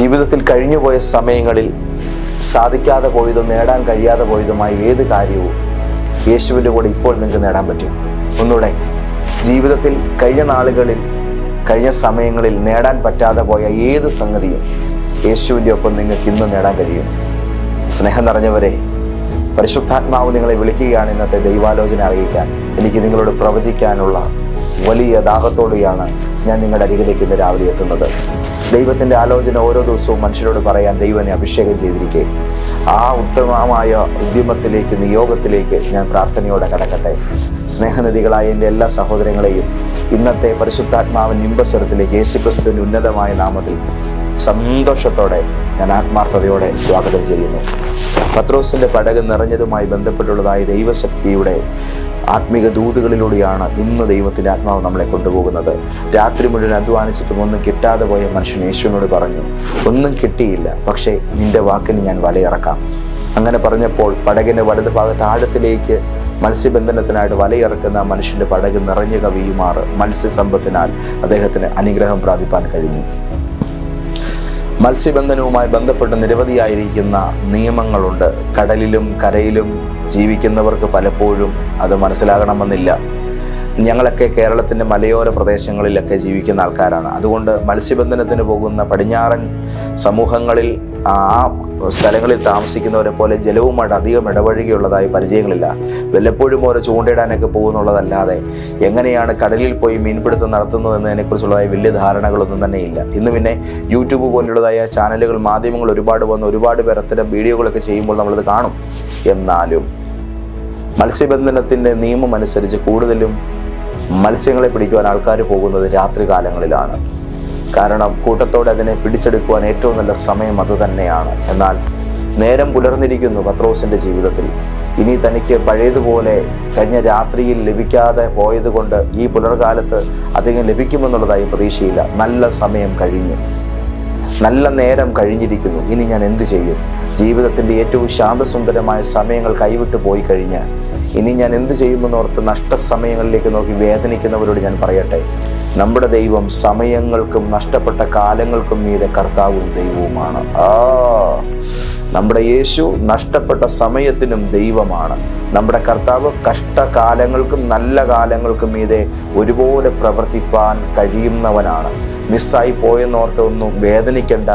ജീവിതത്തിൽ കഴിഞ്ഞുപോയ സമയങ്ങളിൽ സാധിക്കാതെ പോയതും നേടാൻ കഴിയാതെ പോയതുമായ ഏത് കാര്യവും യേശുവിന്റെ കൂടെ ഇപ്പോൾ നിങ്ങൾക്ക് നേടാൻ പറ്റും. ഒന്നുകൂടെ ജീവിതത്തിൽ കഴിഞ്ഞ നാളുകളിൽ കഴിഞ്ഞ സമയങ്ങളിൽ നേടാൻ പറ്റാതെ പോയ ഏത് സംഗതിയും യേശുവിന്റെ ഒപ്പം നിങ്ങൾക്ക് ഇന്ന് നേടാൻ കഴിയും. സ്നേഹം നിറഞ്ഞവരെ പരിശുദ്ധാത്മാവ് നിങ്ങളെ വിളിക്കുകയാണ് ഇന്നത്തെ ദൈവാലോചന അറിയിക്കാൻ. എനിക്ക് നിങ്ങളോട് പ്രവചിക്കാനുള്ള വലിയ ദാഹത്തോടെയാണ് ഞാൻ നിങ്ങളുടെ അരികിലേക്ക് ഇന്ന് രാവിലെ എത്തുന്നത്. ദൈവത്തിന്റെ ആലോചന ഓരോ ദിവസവും മനുഷ്യരോട് പറയാൻ ദൈവനെ അഭിഷേകം ചെയ്തിരിക്കെ. ആ ഉത്തമമായ ഉദ്യമത്തിലേക്ക് നിയോഗത്തിലേക്ക് ഞാൻ പ്രാർത്ഥനയോടെ കടക്കട്ടെ. സ്നേഹനിധികളായ എന്റെ എല്ലാ സഹോദരങ്ങളെയും ഇന്നത്തെ പരിശുദ്ധാത്മാവൻ നിമ്പസ്വരത്തിലേക്ക് യേശുക്രിസ്തുവിന്റെ ഉന്നതമായ നാമത്തിൽ സന്തോഷത്തോടെ ഞാൻ ആത്മാർത്ഥതയോടെ സ്വാഗതം ചെയ്യുന്നു. പത്രോസിന്റെ പടക് നിറഞ്ഞതുമായി ബന്ധപ്പെട്ടുള്ളതായ ദൈവശക്തിയുടെ ആത്മിക ദൂതുകളിലൂടെയാണ് ഇന്ന് ദൈവത്തിന്റെ ആത്മാവ് നമ്മളെ കൊണ്ടുപോകുന്നത്. രാത്രി മുഴുവൻ അധ്വാനിച്ചിട്ടും ഒന്നും കിട്ടാതെ പോയ മനുഷ്യൻ യേശുവിനോട് പറഞ്ഞു ഒന്നും കിട്ടിയില്ല പക്ഷേ നിന്റെ വാക്കിന് ഞാൻ വലയിറക്കാം. അങ്ങനെ പറഞ്ഞപ്പോൾ പടകിന്റെ വലത് ഭാഗത്ത് ആഴത്തിലേക്ക് മത്സ്യബന്ധനത്തിനായിട്ട് വലയിറക്കുന്ന മനുഷ്യന്റെ പടക് നിറഞ്ഞു കവിയുമാറ് മത്സ്യസമ്പത്തിനാൽ അദ്ദേഹത്തിന് അനുഗ്രഹം പ്രാപിപ്പാൻ കഴിഞ്ഞു. മത്സ്യബന്ധനവുമായി ബന്ധപ്പെട്ട് നിരവധിയായിരിക്കുന്ന നിയമങ്ങളുണ്ട്. കടലിലും കരയിലും ജീവിക്കുന്നവർക്ക് പലപ്പോഴും അത് മനസ്സിലാകണമെന്നില്ല. ഞങ്ങളൊക്കെ കേരളത്തിന്റെ മലയോര പ്രദേശങ്ങളിലൊക്കെ ജീവിക്കുന്ന ആൾക്കാരാണ്. അതുകൊണ്ട് മത്സ്യബന്ധനത്തിന് പോകുന്ന പടിഞ്ഞാറൻ സമൂഹങ്ങളിൽ ആ സ്ഥലങ്ങളിൽ താമസിക്കുന്നവരെ പോലെ ജലവുമായിട്ട് അധികം ഇടപഴകിയുള്ളതായി പരിചയങ്ങളില്ല. വല്ലപ്പോഴും ഓരോ ചൂണ്ടയിടാനൊക്കെ പോകുന്നുള്ളതല്ലാതെ എങ്ങനെയാണ് കടലിൽ പോയി മീൻപിടുത്തം നടത്തുന്നത് എന്നതിനെക്കുറിച്ചുള്ളതായ വലിയ ധാരണകളൊന്നും തന്നെ ഇല്ല ഇന്ന് പിന്നെ യൂട്യൂബ് പോലുള്ളതായ ചാനലുകൾ മാധ്യമങ്ങൾ ഒരുപാട് വന്ന് ഒരുപാട് പേർ അത്തരം വീഡിയോകളൊക്കെ ചെയ്യുമ്പോൾ നമ്മളത് കാണും. എന്നാലും മത്സ്യബന്ധനത്തിന്റെ നിയമം അനുസരിച്ച് കൂടുതലും മത്സ്യങ്ങളെ പിടിക്കുവാൻ ആൾക്കാർ പോകുന്നത് രാത്രി കാലങ്ങളിലാണ്. കാരണം കൂട്ടത്തോടെ അതിനെ പിടിച്ചെടുക്കുവാൻ ഏറ്റവും നല്ല സമയം അത് തന്നെയാണ്. എന്നാൽ നേരം പുലർന്നിരിക്കുന്നു പത്രോസിന്റെ ജീവിതത്തിൽ. ഇനി തനിക്ക് പഴയതുപോലെ കഴിഞ്ഞ രാത്രിയിൽ ലഭിക്കാതെ പോയതുകൊണ്ട് ഈ പുലർകാലത്ത് അധികം ലഭിക്കുമെന്നുള്ളതായി പ്രതീക്ഷയില്ല. നല്ല സമയം കഴിഞ്ഞു. നല്ല നേരം കഴിഞ്ഞിരിക്കുന്നു. ഇനി ഞാൻ എന്തു ചെയ്യും? ജീവിതത്തിന്റെ ഏറ്റവും ശാന്തസുന്ദരമായ സമയങ്ങൾ കൈവിട്ട് പോയി കഴിഞ്ഞ് ഇനി ഞാൻ എന്ത് ചെയ്യുമെന്നോർത്ത് നഷ്ടസമയങ്ങളിലേക്ക് നോക്കി വേദനിക്കുന്നവരോട് ഞാൻ പറയട്ടെ. നമ്മുടെ ദൈവം സമയങ്ങൾക്കും നഷ്ടപ്പെട്ട കാലങ്ങൾക്കും മീതെ കർത്താവും ദൈവവുമാണ്. ആ നമ്മുടെ യേശു നഷ്ടപ്പെട്ട സമയത്തിനും ദൈവമാണ്. നമ്മുടെ കർത്താവ് കഷ്ടകാലങ്ങൾക്കും നല്ല കാലങ്ങൾക്കും മീതെ ഒരുപോലെ പ്രവർത്തിപ്പാൻ കഴിയുന്നവനാണ്. മിസ്സായി പോയെന്നോർത്ത് ഒന്നും വേദനിക്കേണ്ട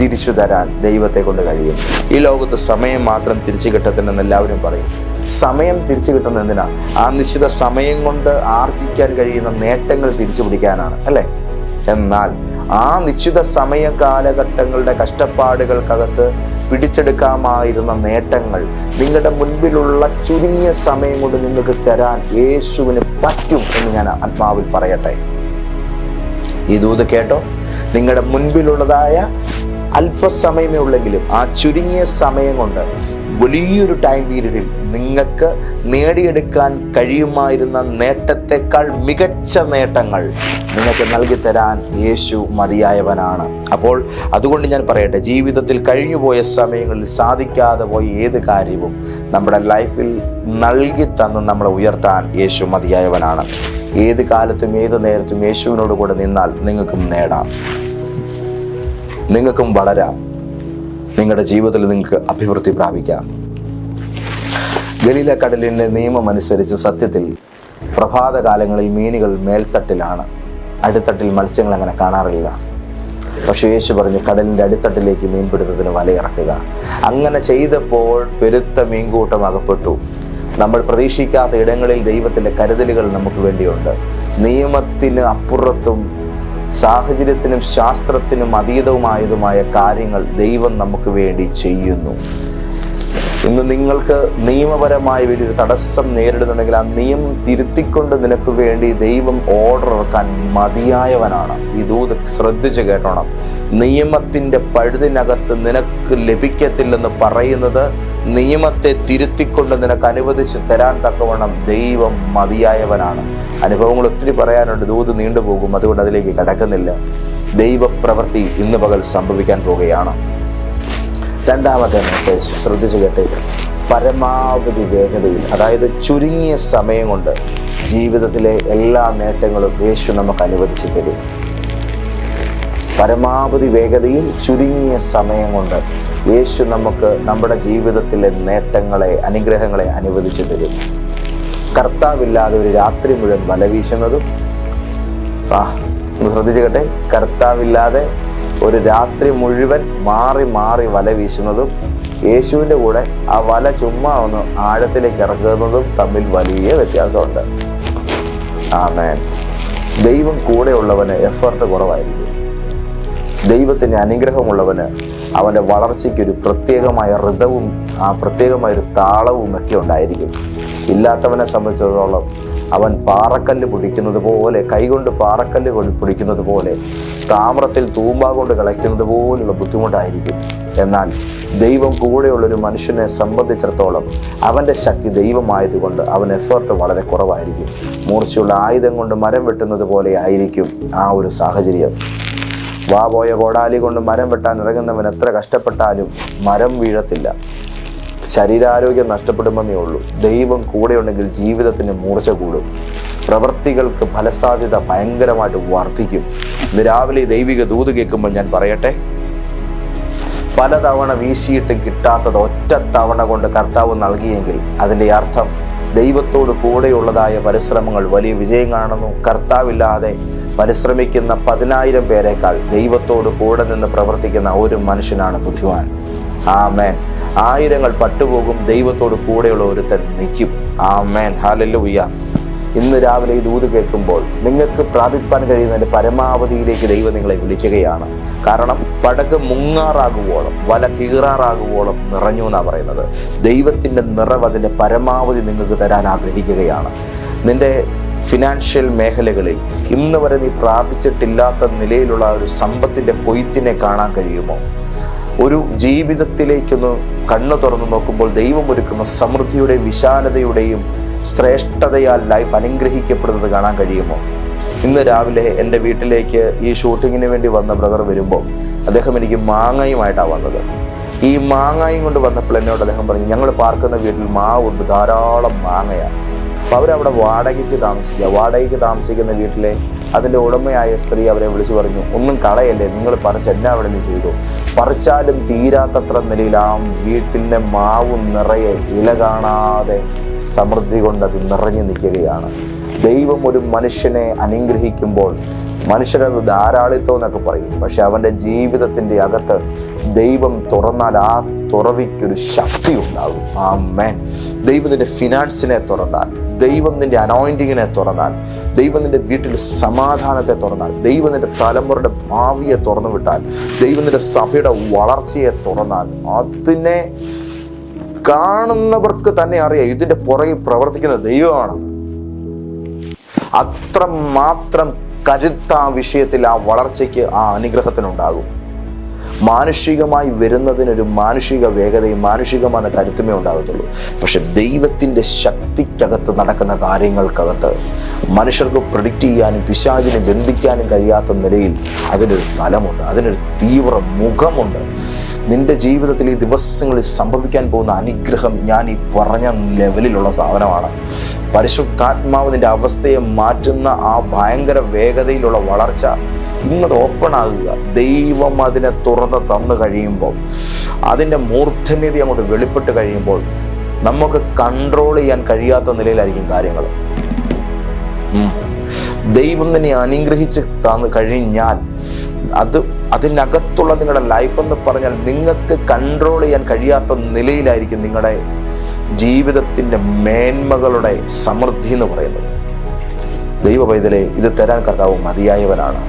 തിരിച്ചു തരാൻ ദൈവത്തെ കൊണ്ട് കഴിയും. ഈ ലോകത്ത് സമയം മാത്രം തിരിച്ചു കിട്ടത്തില്ലെന്ന് എല്ലാവരും പറയും. സമയം തിരിച്ചു കിട്ടുന്ന എന്തിനാ? ആ നിശ്ചിത സമയം കൊണ്ട് ആർജിക്കാൻ കഴിയുന്ന നേട്ടങ്ങൾ തിരിച്ചു പിടിക്കാനാണ് അല്ലേ? എന്നാൽ ആ നിശ്ചിത സമയ കാലഘട്ടങ്ങളുടെ കഷ്ടപ്പാടുകൾക്കകത്ത് പിടിച്ചെടുക്കാമായിരുന്ന നേട്ടങ്ങൾ നിങ്ങളുടെ മുൻപിലുള്ള ചുരുങ്ങിയ സമയം കൊണ്ട് നിങ്ങൾക്ക് തരാൻ യേശുവിന് പറ്റും എന്ന് ഞാൻ ആത്മാവിൽ പറയട്ടെ. ഈ ദൂത് കേട്ടോ? നിങ്ങളുടെ മുൻപിലുള്ളതായ അല്പസമയമേ ഉള്ളെങ്കിലും ആ ചുരുങ്ങിയ സമയം കൊണ്ട് വലിയൊരു ടൈം പീരീഡിൽ നിങ്ങൾക്ക് നേടിയെടുക്കാൻ കഴിയുമായിരുന്ന നേട്ടത്തെക്കാൾ മികച്ച നേട്ടങ്ങൾ നിങ്ങൾക്ക് നൽകി തരാൻ യേശു മതിയായവനാണ്. അപ്പോൾ അതുകൊണ്ട് ഞാൻ പറയട്ടെ ജീവിതത്തിൽ കഴിഞ്ഞുപോയ സമയങ്ങളിൽ സാധിക്കാതെ പോയ ഏത് കാര്യവും നമ്മുടെ ലൈഫിൽ നൽകി തന്ന് നമ്മളെ ഉയർത്താൻ യേശു മതിയായവനാണ്. ഏത് കാലത്തും ഏത് നേരത്തും യേശുവിനോട് കൂടെ നിന്നാൽ നിങ്ങൾക്കും നേടാം. നിങ്ങൾക്കും വളരാം. നിങ്ങളുടെ ജീവിതത്തിൽ നിങ്ങൾക്ക് അഭിവൃദ്ധി പ്രാപിക്കാം. ഗലീല കടലിന്റെ നിയമം അനുസരിച്ച് സത്യത്തിൽ പ്രഭാതകാലങ്ങളിൽ മീനുകൾ മേൽത്തട്ടിലാണ്. അടിത്തട്ടിൽ മത്സ്യങ്ങൾ അങ്ങനെ കാണാറില്ല. പക്ഷേ യേശു പറഞ്ഞു കടലിന്റെ അടിത്തട്ടിലേക്ക് മീൻപിടുത്തത്തിന് വലയിറക്കുക. അങ്ങനെ ചെയ്തപ്പോൾ പെരുത്ത മീൻകൂട്ടം അകപ്പെട്ടു. നമ്മൾ പ്രതീക്ഷിക്കാത്ത ഇടങ്ങളിൽ ദൈവത്തിന്റെ കരുതലുകൾ നമുക്ക് വേണ്ടിയുണ്ട്. നിയമത്തിന് അപ്പുറത്തും സാഹചര്യത്തിനും ശാസ്ത്രത്തിനും അതീതവുമായതുമായ കാര്യങ്ങൾ ദൈവം നമുക്ക് വേണ്ടി ചെയ്യുന്നു. ഇന്ന് നിങ്ങൾക്ക് നിയമപരമായ വലിയൊരു തടസ്സം നേരിടുന്നുണ്ടെങ്കിൽ ആ നിയമം തിരുത്തിക്കൊണ്ട് നിനക്ക് വേണ്ടി ദൈവം ഓർഡർ ഇറക്കാൻ മതിയായവനാണ്. ഈ ദൂത് ശ്രദ്ധിച്ച് കേട്ടോണം. നിയമത്തിന്റെ പഴുതിനകത്ത് നിനക്ക് ലഭിക്കത്തില്ലെന്ന് പറയുന്നത് നിയമത്തെ തിരുത്തിക്കൊണ്ട് നിനക്ക് അനുവദിച്ച് തരാൻ തക്കവണ്ണം ദൈവം മതിയായവനാണ്. അനുഭവങ്ങൾ ഒത്തിരി പറയാനുണ്ട്. ദൂത് നീണ്ടുപോകും അതുകൊണ്ട് അതിലേക്ക് കടക്കുന്നില്ല. ദൈവപ്രവൃത്തി ഇന്ന് പകൽ സംഭവിക്കാൻ പോവുകയാണ് രണ്ടാമത്തെ മെസ്സേജ് ശ്രദ്ധിച്ചു കേട്ടെ പരമാവധി വേഗതയിൽ അതായത് ചുരുങ്ങിയ സമയം കൊണ്ട് ജീവിതത്തിലെ എല്ലാ നേട്ടങ്ങളും യേശു നമുക്ക് അനുവദിച്ച് തരും. പരമാവധി വേഗതയിൽ ചുരുങ്ങിയ സമയം കൊണ്ട് യേശു നമുക്ക് നമ്മുടെ ജീവിതത്തിലെ നേട്ടങ്ങളെ അനുഗ്രഹങ്ങളെ അനുവദിച്ചു തരും. കർത്താവില്ലാതെ ഒരു രാത്രി മുഴുവൻ വല വീശുന്നതും ആ ഒന്ന് ശ്രദ്ധിച്ചുകട്ടെ കർത്താവില്ലാതെ ഒരു രാത്രി മുഴുവൻ മാറി മാറി വല വീശുന്നതും യേശുവിന്റെ കൂടെ ആ വല ചുമ്മാ ഒന്ന് ആഴത്തിലേക്ക് ഇറങ്ങുന്നതും തമ്മിൽ വലിയ വ്യത്യാസമുണ്ട്. ആമേൻ. ദൈവം കൂടെയുള്ളവന് എഫർട്ട് കുറവായിരിക്കും. ദൈവത്തിന്റെ അനുഗ്രഹമുള്ളവന് അവന്റെ വളർച്ചയ്ക്ക് ഒരു പ്രത്യേകമായ ഋതവും ആ പ്രത്യേകമായ ഒരു താളവും ഒക്കെ ഉണ്ടായിരിക്കും. ഇല്ലാത്തവനെ സംബന്ധിച്ചിടത്തോളം അവൻ പാറക്കല്ല് പിടിക്കുന്നത് പോലെ കൈകൊണ്ട് പാറക്കല്ല് പിടിക്കുന്നത് പോലെ താമ്രത്തിൽ തൂമ്പ കൊണ്ട് കളയ്ക്കുന്നത് പോലുള്ള ബുദ്ധിമുട്ടായിരിക്കും. എന്നാൽ ദൈവം കൂടെയുള്ളൊരു മനുഷ്യനെ സംബന്ധിച്ചിടത്തോളം അവന്റെ ശക്തി ദൈവമായതുകൊണ്ട് അവൻ എഫേർട്ട് വളരെ കുറവായിരിക്കും. മൂർച്ചയുള്ള ആയുധം കൊണ്ട് മരം വെട്ടുന്നത് പോലെ ആയിരിക്കും ആ ഒരു സാഹചര്യം. വാ പോയ കോടാലി കൊണ്ട് മരം വെട്ടാൻ ഇറങ്ങുന്നവൻ എത്ര കഷ്ടപ്പെട്ടാലും മരം വീഴത്തില്ല. ശരീരാരോഗ്യം നഷ്ടപ്പെടുമെന്നേ ഉള്ളൂ. ദൈവം കൂടെയുണ്ടെങ്കിൽ ജീവിതത്തിന് മൂർച്ച കൂടും. പ്രവൃത്തികൾക്ക് ഫലസാധ്യത ഭയങ്കരമായിട്ട് വർദ്ധിക്കും. ഇന്ന് രാവിലെ ദൈവിക ദൂത് കേൾക്കുമ്പോൾ ഞാൻ പറയട്ടെ? പലതവണ വീശിയിട്ടും കിട്ടാത്തത് ഒറ്റ തവണ കൊണ്ട് കർത്താവ് നൽകിയെങ്കിൽ അതിന്റെ അർത്ഥം ദൈവത്തോട് കൂടെയുള്ളതായ പരിശ്രമങ്ങൾ വലിയ വിജയം കാണുന്നു. കർത്താവില്ലാതെ പരിശ്രമിക്കുന്ന പതിനായിരം പേരെക്കാൾ ദൈവത്തോട് കൂടെ നിന്ന് പ്രവർത്തിക്കുന്ന ഒരു മനുഷ്യനാണ് ബുദ്ധിമാൻ. ആമേൻ. ആയിരങ്ങൾ പട്ടുപോകും ദൈവത്തോട് കൂടെയുള്ള ഒരുത്തൻ നിൽക്കും. ആമേൻ. ഹാലല്ലുയ്യ ഇന്ന് രാവിലെ ഈ ദൂത് കേൾക്കുമ്പോൾ നിങ്ങൾക്ക് പ്രാപിപ്പാൻ കഴിയുന്നതിന്റെ പരമാവധിയിലേക്ക് ദൈവം നിങ്ങളെ വിളിക്കുകയാണ്. കാരണം പടക് മുങ്ങാറാകുവോളം വല കീറാറാകുവോളം നിറഞ്ഞു എന്നാണ് പറയുന്നത്. ദൈവത്തിന്റെ നിറവ് അതിന്റെ പരമാവധി നിങ്ങൾക്ക് തരാൻ ആഗ്രഹിക്കുകയാണ്. നിന്റെ ഫിനാൻഷ്യൽ മേഖലകളിൽ ഇന്ന് വരെ നീ പ്രാപിച്ചിട്ടില്ലാത്ത നിലയിലുള്ള ഒരു സമ്പത്തിന്റെ കൊയ്ത്തിനെ കാണാൻ കഴിയുമോ? ഒരു ജീവിതത്തിലേക്കൊന്ന് കണ്ണു തുറന്നു നോക്കുമ്പോൾ ദൈവം ഒരുക്കുന്ന സമൃദ്ധിയുടെയും വിശാലതയുടെയും ശ്രേഷ്ഠതയാൽ ലൈഫ് അനുഗ്രഹിക്കപ്പെടുന്നത് കാണാൻ കഴിയുമോ? ഇന്ന് രാവിലെ എന്റെ വീട്ടിലേക്ക് ഈ ഷൂട്ടിങ്ങിന് വേണ്ടി വന്ന ബ്രദർ വരുമ്പോൾ അദ്ദേഹം എനിക്ക് മാങ്ങയുമായിട്ടാണ് വന്നത്. ഈ മാങ്ങയും കൊണ്ട് വന്നപ്പോൾ എന്നോട് അദ്ദേഹം പറഞ്ഞു ഞങ്ങൾ പാർക്കുന്ന വീട്ടിൽ മാവുണ്ട് ധാരാളം മാങ്ങയാണ്. അപ്പോൾ അവരവിടെ വാടകയ്ക്ക് താമസിക്കുക. വാടകയ്ക്ക് താമസിക്കുന്ന വീട്ടിലെ അതിന്റെ ഉടമയായ സ്ത്രീ അവരെ വിളിച്ചു പറഞ്ഞു ഒന്നും കളയല്ലേ? നിങ്ങൾ പറിച്ച് എന്നാ അവിടെ നിന്ന് ചെയ്തു. പറിച്ചാലും തീരാത്തത്ര നിലയിൽ ആ വീട്ടിന്റെ മാവ് നിറയെ ഇല കാണാതെ സമൃദ്ധി കൊണ്ട് അത് നിറഞ്ഞു നിൽക്കുകയാണ്. ദൈവം ഒരു മനുഷ്യനെ അനുഗ്രഹിക്കുമ്പോൾ മനുഷ്യനത് ധാരാളിത്തം എന്നൊക്കെ പറയും. പക്ഷെ അവന്റെ ജീവിതത്തിന്റെ അകത്ത് ദൈവം തുറന്നാൽ ആ തുറവിക്കൊരു ശക്തി ഉണ്ടാകും. ആ മേൻ ദൈവത്തിന്റെ ഫിനാൻസിനെ തുറന്നാൽ ദൈവം നിന്റെ അനോയിന്റിങ്ങിനെ തുറന്നാൽ ദൈവം നിന്റെ വീട്ടിൽ സമാധാനത്തെ തുറന്നാൽ ദൈവം നിന്റെ തലമുറയുടെ ഭാവിയെ തുറന്നു വിട്ടാൽ ദൈവം നിന്റെ സഭയുടെ വളർച്ചയെ തുറന്നാൽ അതിനെ കാണുന്നവർക്ക് തന്നെ അറിയാം ഇതിന്റെ പുറകിൽ പ്രവർത്തിക്കുന്ന ദൈവമാണെന്ന് അത്രമാത്രം കരുത്ത് ആ വിഷയത്തിൽ ആ വളർച്ചയ്ക്ക് ആ അനുഗ്രഹത്തിനുണ്ടാകും. മാനുഷികമായി വരുന്നതിനൊരു മാനുഷിക വേഗതയും മാനുഷികമായ കരുത്തുമേ ഉണ്ടാകത്തുള്ളൂ. പക്ഷെ ദൈവത്തിന്റെ ശക്തിക്കകത്ത് നടക്കുന്ന കാര്യങ്ങൾക്കകത്ത് മനുഷ്യർക്ക് പ്രൊഡിക്റ്റ് ചെയ്യാനും പിശാചിനെ ബന്ധിക്കാനും കഴിയാത്ത നിലയിൽ അതിനൊരു തലമുണ്ട് അതിനൊരു തീവ്ര മുഖമുണ്ട് നിന്റെ ജീവിതത്തിൽ ഈ ദിവസങ്ങളിൽ സംഭവിക്കാൻ പോകുന്ന അനുഗ്രഹം ഞാൻ ഈ പറഞ്ഞ ലെവലിലുള്ള സാധനമാണ്. പരിശുദ്ധാത്മാവ് നിന്റെ അവസ്ഥയെ മാറ്റുന്ന ആ ഭയങ്കര വേഗതയിലുള്ള വളർച്ച ഇന്നത് ഓപ്പൺ ആകുക. ദൈവം അതിനെ തുറന്ന് തന്നു കഴിയുമ്പോൾ അതിന്റെ മൂർധന്യത അങ്ങോട്ട് വെളിപ്പെട്ട് കഴിയുമ്പോൾ നമുക്ക് കൺട്രോൾ ചെയ്യാൻ കഴിയാത്ത നിലയിലായിരിക്കും കാര്യങ്ങൾ. ദൈവം തന്നെ അനുഗ്രഹിച്ച് തന്നു കഴിഞ്ഞാൽ അത് അതിനകത്തുള്ള നിങ്ങളുടെ ലൈഫ് എന്ന് പറഞ്ഞാൽ നിങ്ങൾക്ക് കൺട്രോൾ ചെയ്യാൻ കഴിയാത്ത നിലയിലായിരിക്കും നിങ്ങളുടെ ജീവിതത്തിന്റെ മേന്മകളുടെ സമൃദ്ധി എന്ന് പറയുന്നത്. ദൈവ പൈതലെ ഇത് തരാൻ കർത്താവ് മതിയായവനാണ്.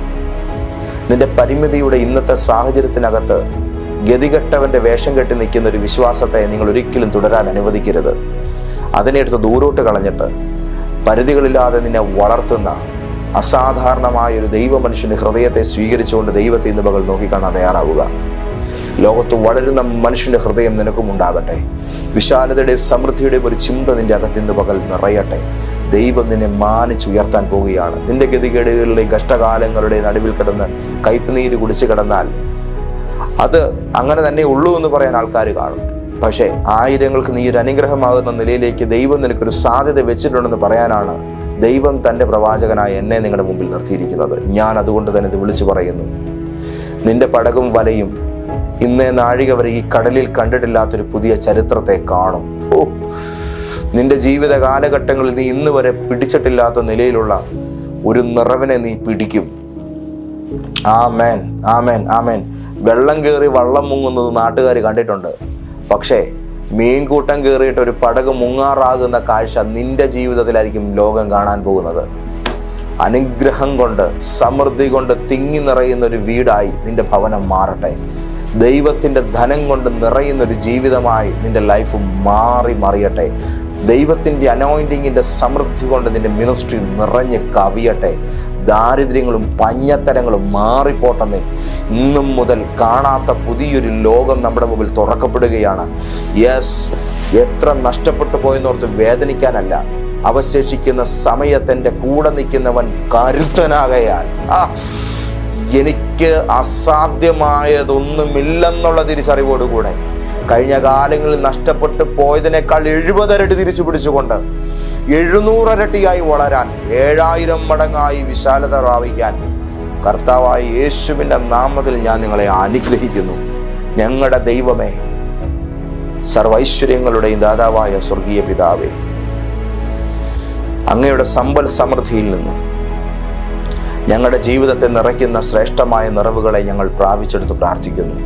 നിന്റെ പരിമിതിയുടെ ഇന്നത്തെ സാഹചര്യത്തിനകത്ത് ഗതികെട്ടവന്റെ വേഷം കെട്ടി നിൽക്കുന്ന ഒരു വിശ്വാസത്തെ നിങ്ങൾ ഒരിക്കലും തുടരാൻ അനുവദിക്കരുത്. അതിനെടുത്ത് ദൂരോട്ട് കളഞ്ഞിട്ട് പരിധികളില്ലാതെ നിന്നെ വളർത്തുന്ന അസാധാരണമായ ഒരു ദൈവ മനുഷ്യന്റെ ഹൃദയത്തെ സ്വീകരിച്ചുകൊണ്ട് ദൈവത്തെ ഇന്ന് പകൽ നോക്കിക്കാണാൻ തയ്യാറാവുക. ലോകത്ത് വളരുന്ന മനുഷ്യന്റെ ഹൃദയം നിനക്കും ഉണ്ടാകട്ടെ. വിശാലതയുടെ സമൃദ്ധിയുടെയും ഒരു ചിന്ത നിന്റെ അകത്ത് ഇന്ന് പകൽ നിറയട്ടെ. ദൈവം നിന്നെ മാനിച്ചുയർത്താൻ പോവുകയാണ്. നിന്റെ ഗതികേടുകളുടെയും കഷ്ടകാലങ്ങളുടെ നടുവിൽ കിടന്ന് കയ്പുനീര് കുടിച്ചു കിടന്നാൽ അത് അങ്ങനെ തന്നെ ഉള്ളൂ എന്ന് പറയാൻ ആൾക്കാർ കാണും. പക്ഷേ ആയിരങ്ങൾക്ക് നീ ഒരു അനുഗ്രഹമാകുന്ന നിലയിലേക്ക് ദൈവം നിനക്കൊരു സാധ്യത വെച്ചിട്ടുണ്ടെന്ന് പറയാനാണ് ദൈവം തന്റെ പ്രവാചകനായ എന്നെ നിങ്ങളുടെ മുമ്പിൽ നിർത്തിയിരിക്കുന്നത്. ഞാൻ അതുകൊണ്ട് തന്നെ ഇത് വിളിച്ചു പറയുന്നു. നിന്റെ പടകും വലയും ഇന്നേ നാഴിക വരെ ഈ കടലിൽ കണ്ടിട്ടില്ലാത്തൊരു പുതിയ ചരിത്രത്തെ കാണും. ഓ നിന്റെ ജീവിത കാലഘട്ടങ്ങളിൽ നീ ഇന്ന് വരെ പിടിച്ചിട്ടില്ലാത്ത നിലയിലുള്ള ഒരു നിറവിനെ നീ പിടിക്കും. ആ മേൻ ആ മേൻ ആ മേൻ വെള്ളം കയറി വള്ളം മുങ്ങുന്നത് നാട്ടുകാർ കണ്ടിട്ടുണ്ട്. പക്ഷേ മീൻകൂട്ടം കയറിയിട്ട് ഒരു പടക് മുങ്ങാറാകുന്ന കാഴ്ച നിന്റെ ജീവിതത്തിലായിരിക്കും ലോകം കാണാൻ പോകുന്നത്. അനുഗ്രഹം കൊണ്ട് സമൃദ്ധി കൊണ്ട് തിങ്ങി നിറയുന്ന ഒരു വീടായി നിന്റെ ഭവനം മാറട്ടെ. ദൈവത്തിന്റെ ധനം കൊണ്ട് നിറയുന്ന ഒരു ജീവിതമായി നിന്റെ ലൈഫ് മാറി മറിയട്ടെ. ദൈവത്തിന്റെ അനോയിന്റിങ്ങിന്റെ സമൃദ്ധി കൊണ്ട് നിന്റെ മിനിസ്ട്രി നിറഞ്ഞ് കവിയട്ടെ. ദാരിദ്ര്യങ്ങളും പഞ്ഞത്തരങ്ങളും മാറിപ്പോട്ടെന്ന് ഇന്നും മുതൽ കാണാത്ത പുതിയൊരു ലോകം നമ്മുടെ മുമ്പിൽ തുറക്കപ്പെടുകയാണ്. യെസ് എത്ര നഷ്ടപ്പെട്ടു പോയെന്നോർത്ത് വേദനിക്കാനല്ല. അവശേഷിക്കുന്ന സമയത്തെന്റെ കൂടെ നിൽക്കുന്നവൻ കരുത്തനാകയാൽ. എനിക്ക് അസാധ്യമായതൊന്നുമില്ലെന്നുള്ള തിരിച്ചറിവോടുകൂടെ കഴിഞ്ഞ കാലങ്ങളിൽ നഷ്ടപ്പെട്ടു പോയതിനേക്കാൾ എഴുപതരട്ടി തിരിച്ചു പിടിച്ചുകൊണ്ട് എഴുന്നൂറരട്ടിയായി വളരാൻ ഏഴായിരം മടങ്ങായി വിശാലത പ്രാപിക്കാൻ കർത്താവായ യേശുവിന്റെ നാമത്തിൽ ഞാൻ നിങ്ങളെ അനുഗ്രഹിക്കുന്നു. ഞങ്ങളുടെ ദൈവമേ സർവൈശ്വര്യങ്ങളുടെയും ദാതാവായ സ്വർഗീയ പിതാവേ അങ്ങയുടെ സമ്പൽ സമൃദ്ധിയിൽ നിന്ന് ഞങ്ങളുടെ ജീവിതത്തെ നിറയ്ക്കുന്ന ശ്രേഷ്ഠമായ നിറവുകളെ ഞങ്ങൾ പ്രാപിച്ചെടുത്ത് പ്രാർത്ഥിക്കുന്നു.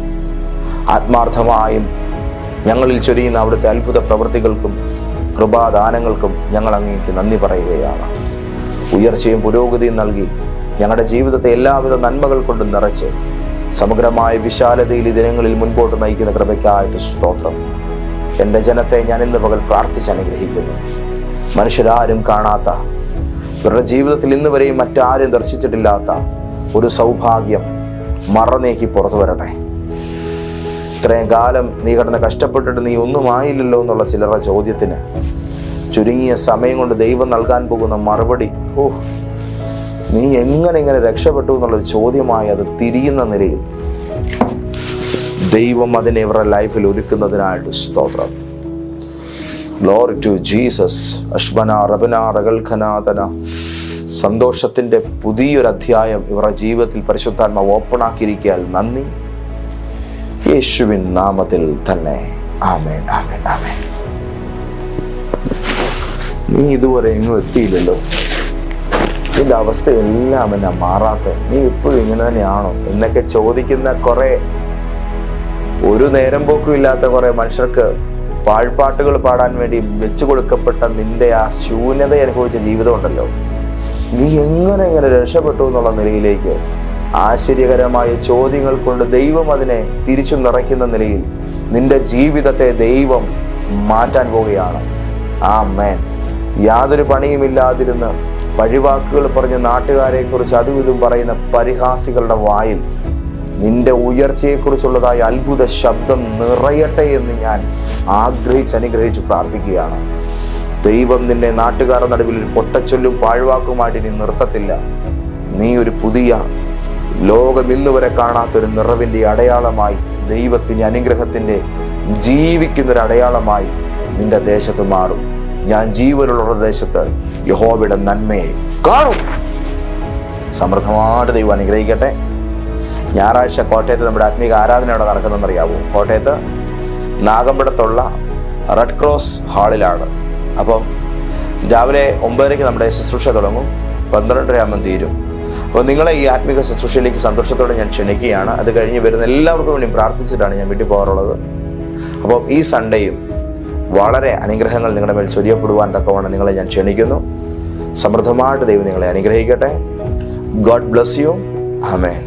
ആത്മാർത്ഥമായും ഞങ്ങളിൽ ചൊരിയുന്ന അവിടുത്തെ അത്ഭുത പ്രവൃത്തികൾക്കും കൃപാദാനങ്ങൾക്കും ഞങ്ങൾ അങ്ങേക്ക് നന്ദി പറയുകയാണ്. ഉയർച്ചയും പുരോഗതിയും നൽകി ഞങ്ങളുടെ ജീവിതത്തെ എല്ലാവിധ നന്മകൾ കൊണ്ടും നിറച്ച് സമഗ്രമായ വിശാലതയിൽ ഈ ദിനങ്ങളിൽ മുൻപോട്ട് നയിക്കുന്ന കൃപയ്ക്കായിട്ട് സ്തോത്രം. എന്റെ ജനത്തെ ഞാൻ ഇന്ന് പകൽ പ്രാർത്ഥിച്ച് അനുഗ്രഹിക്കുന്നു. മനുഷ്യരാരും കാണാത്ത ഇവരുടെ ജീവിതത്തിൽ ഇന്ന് വരെയും മറ്റാരും ദർശിച്ചിട്ടില്ലാത്ത ഒരു സൗഭാഗ്യം മറനേക്കി പുറത്തു വരട്ടെ. ഇത്രയും കാലം നീ കിടന്ന് കഷ്ടപ്പെട്ടിട്ട് നീ ഒന്നും ആയില്ലല്ലോ എന്നുള്ള ചിലരുടെ ചോദ്യത്തിന് ചുരുങ്ങിയ സമയം കൊണ്ട് ദൈവം നൽകാൻ പോകുന്ന മറുപടി ഓ നീ എങ്ങനെ ഇങ്ങനെ രക്ഷപ്പെട്ടു എന്നുള്ളൊരു ചോദ്യമായി അത് തിരിയുന്ന നിലയിൽ ദൈവം അതിനെ ഇവരുടെ ലൈഫിൽ ഒരുക്കുന്നതിനായിട്ട് സ്തോത്രം. ഗ്ലോറി ടു ജീസസ് അശ്വന റബന റകൽഖനാഥന. സന്തോഷത്തിന്റെ പുതിയൊരു അധ്യായം ഇവരുടെ ജീവിതത്തിൽ പരിശുദ്ധാത്മ ഓപ്പണാക്കിയിരിക്കാൻ നന്ദി. യേശുവിൻ നാമത്തിൽ തന്നെ. ആമേൻ ആമേൻ ആമേൻ. നീ ഇതുവരെ എങ്ങും എത്തിയില്ലല്ലോ. നിന്റെ അവസ്ഥയെല്ലാം എന്നെ മാറാത്ത. നീ ഇപ്പോഴും ഇങ്ങനെ തന്നെയാണോ? എന്നൊക്കെ ചോദിക്കുന്ന കുറെ ഒരു നേരം പോക്കും ഇല്ലാത്ത കുറെ മനുഷ്യർക്ക് പാഴ്പാട്ടുകൾ പാടാൻ വേണ്ടി വെച്ചു കൊടുക്കപ്പെട്ട നിന്റെ ആ ശൂന്യത അനുഭവിച്ച ജീവിതം ഉണ്ടല്ലോ. നീ എങ്ങനെ എങ്ങനെ രക്ഷപ്പെട്ടു എന്നുള്ള നിലയിലേക്ക് ആശ്ചര്യകരമായ ചോദ്യങ്ങൾ കൊണ്ട് ദൈവം അതിനെ തിരിച്ചു നിറയ്ക്കുന്ന നിലയിൽ നിന്റെ ജീവിതത്തെ ദൈവം മാറ്റാൻ പോവുകയാണ്. ആ മേൻ യാതൊരു പണിയുമില്ലാതിരുന്ന് വഴിവാക്കുകൾ പറഞ്ഞ് നാട്ടുകാരെ കുറിച്ച് അതും ഇതും പറയുന്ന പരിഹാസികളുടെ വായിൽ നിന്റെ ഉയർച്ചയെക്കുറിച്ചുള്ളതായ അത്ഭുത ശബ്ദം നിറയട്ടെ എന്ന് ഞാൻ ആഗ്രഹിച്ച് അനുഗ്രഹിച്ച് പ്രാർത്ഥിക്കുകയാണ്. ദൈവം നിന്നെ നാട്ടുകാരുടെ നടുവിൽ ഒരു പൊട്ടച്ചൊല്ലും പാഴ്വാക്കുമായിട്ട് ഇനി നിർത്തത്തില്ല. നീ ഒരു പുതിയ ലോകം ഇന്ന് വരെ കാണാത്തൊരു നിറവിന്റെ അടയാളമായി ദൈവത്തിന്റെ അനുഗ്രഹത്തിന്റെ ജീവിക്കുന്നൊരു അടയാളമായി നിന്റെ ദേശത്ത് മാറും. ഞാൻ ജീവനുള്ള ദേശത്ത് യഹോവയുടെ നന്മയെ കാണും. സമൃദ്ധമായിട്ട് ദൈവം അനുഗ്രഹിക്കട്ടെ. ഞായറാഴ്ച കോട്ടയത്ത് നമ്മുടെ ആത്മീക ആരാധന അവിടെ നടക്കുന്നതെന്നറിയാവോ? കോട്ടയത്ത് നാഗമ്പടത്തുള്ള റെഡ് ക്രോസ് ഹാളിലാണ്. അപ്പം രാവിലെ ഒമ്പതരയ്ക്ക് നമ്മുടെ ശുശ്രൂഷ തുടങ്ങും. പന്ത്രണ്ടരയാകുമ്പം തീരും. അപ്പോൾ നിങ്ങളെ ഈ ആത്മീക ശുശ്രൂഷയിലേക്ക് സന്തോഷത്തോടെ ഞാൻ ക്ഷണിക്കുകയാണ്. അത് കഴിഞ്ഞ് വരുന്ന എല്ലാവർക്കും വേണ്ടി പ്രാർത്ഥിച്ചിട്ടാണ് ഞാൻ വീട്ടിൽ പോകാറുള്ളത്. അപ്പോൾ ഈ സൺഡേയും വളരെ അനുഗ്രഹങ്ങൾ നിങ്ങളുടെ മേൽ ചൊരിയപ്പെടുവാൻ തക്കവണ്ണം നിങ്ങളെ ഞാൻ ക്ഷണിക്കുന്നു. സമൃദ്ധമായിട്ട് ദൈവം നിങ്ങളെ അനുഗ്രഹിക്കട്ടെ. God bless you amen